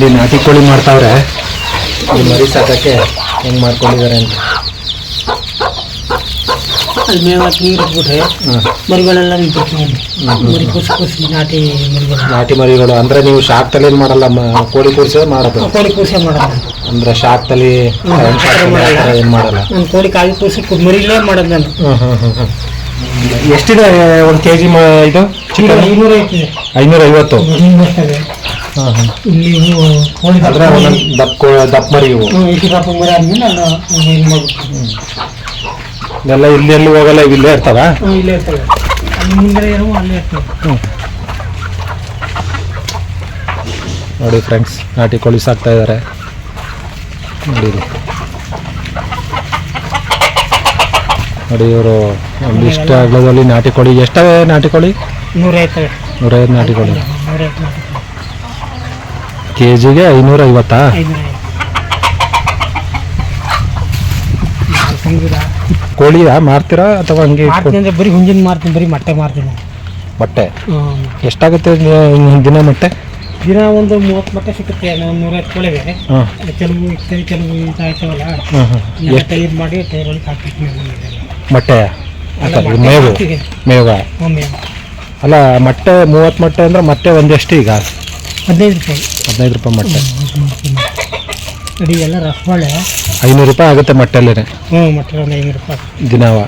ನೋಡಿ ನಾಟಿ ಕೋಳಿ ಮಾಡ್ತಾವ್ರೆ. ಈ ಮರಿ ಸಾಕಕ್ಕೆ ಹೆಂಗೆ ಮಾಡ್ಕೊಂಡಿದ್ದಾರೆ ಅಂತ. ಅಲ್ಲಿ ಮೇವು ಹಾಕಿ ನೀರು ಇಟ್ಬಿಟ್ರೆ ಹ್ಮ್. ಮರಿಗಳೆಲ್ಲ ನಿಂತಿರ್ತೀವಿ ಮರಿ ಕುಸಿ ಕೂಸಿ ನಾಟಿ ಮರಿಗಳು. ನಾಟಿ ಮರಿಗಳು ಅಂದ್ರೆ ನೀವು ಶಾಕ್ ತಲೆ ಏನ್ ಮಾಡಲ್ಲ ಮ- ಕೋಳಿ ಕೂರಿಸೋ ಮಾಡೋದು ಕೋಳಿ ಕೂರ್ಸೆ ಮಾಡೋದು ಅಂದ್ರೆ ಶಾಕ್ ತಲೆ current shock ತಲೆ ಆ ಥರ ಏನ್ ಮಾಡಲ್ಲ. ನಾನು ಕೋಳಿ ಕಾಯಿ ಕೂರ್ಸಿ ಕು- ಮರಿಗಳೇ ಮಾಡೋದು ನಾನು. ಹಾಂ ಹಾಂ ಹಾಂ ಹ್ಮ್. ಎಷ್ಟಿದೆ ಒಂದು ಕೆ ಜಿ ಇದು? ಚಿಕನ್? ಐನೂರ ಐತಿದೆ ಐನೂರ ಐವತ್ತು ಹಾಂ ಹಾಂ ಇಲ್ಲಿ ಕೋಳಿ ಅಂದ್ರೆ ದಪ್ಪ ದಪ್ಪ ಮರಿ ಇವು. ಇಷ್ಟು ದಪ್ಪ ಮರಿ ಆದ್ಮೇಲೆ ನಾನು ಇದು ಮಾಡ್ಬಿಡ್ತೀನಿ ಇದೆಲ್ಲ ಇಲ್ಲಿ ಎಲ್ಲಿ ಹೋಗಲ್ಲ ಇಲ್ಲೇ ಇರ್ತಾವ? ಹ್ಮ್, ಇಲ್ಲೇ ಇರ್ತವೆ. ಅಲ್ಲಿ ಮುಂದೆ ಏನೋ ಅಲ್ಲೇ ಇರ್ತವೆ. ನೋಡಿ ಫ್ರೆಂಡ್ಸ್ ನಾಟಿ ಕೋಳಿ ಸಾಕ್ತಾ ಇದ್ದಾರೆ ನೋಡಿ ನೋಡಿ ಇವರು ಒಂದಿಷ್ಟು ಅಗಲದಲ್ಲಿ ನಾಟಿ ಕೋಳಿ. ಎಷ್ಟವೆ ನಾಟಿ ಕೋಳಿ? ನೂರ ಐತವೆ ನೂರೈವತ್ತು ನಾಟಿ ಕೋಳಿ. ಕೆ ಜಿಗೆ ಐನೂರ ಐವತ್ತಾ ಐನೂರ ಕೋಳಿಯಾ ಮಾರ್ತೀರಾ ಅಥವಾ ಹಂಗೆ ಮಾಡ್ತೀನಿ ಬರೀ ಹುಂಜಿನ ಮಾರ್ತೀನಿ ಬರೀ ಮೊಟ್ಟೆ ಮಾರ್ತೀನಿ. ಮೊಟ್ಟೆ? ಹ್ಮ್. ಎಷ್ಟಾಗುತ್ತೆ ದಿ- ದಿನ ಮೊಟ್ಟೆ? ದಿನ ಒಂದು ಮೂವತ್ತು ಮೊಟ್ಟೆ ಸಿಗುತ್ತೆ ಒಂದು ನೂರೈವತ್ತು ಕೋಳಿವೆ ಹಾಂ ಕೆಲವು ಇರ್ತವೆ ಕೆಲವು ಇದಾಯ್ತವಲ್ಲ ಹಾಂ ಹಾಂ ಟೈರ್ ಮಾಡಿ ಟೈರ್ ಒಳಗೆ ಹಾಕ್ತೀನಿ ಮೊಟ್ಟೆಯ? ಅಲ್ಲ, ಅಥವಾ ಮೊಟ್ಟೆ ಮೇವು. ಹಾಕ್ತೀವಿ. ಮೇವ. ಒಮ್ಮೆ ಅಲ್ಲ ಮೊಟ್ಟೆ ಮೂವತ್ತು ಮೊಟ್ಟೆ ಅಂದ್ರೆ ಮತ್ತೆ ಒಂದೆಷ್ಟು ಈಗ? ಹದಿನೈದು ರೂಪಾಯಿ. ಹದಿನೈದು ರೂಪಾಯಿ ಮೊಟ್ಟೆ. ಅಡಿ ಎಲ್ಲ ರಸಬಾಳೆ ಐನೂರು ರೂಪಾಯಿ ಆಗುತ್ತೆ ಮೊಟ್ಟೆಲ್ಲೇ ಹ್ಞೂ ಮೊಟ್ಟೆ ಒಂದು ಐನೂರು ರೂಪಾಯಿ. ದಿನವಾ.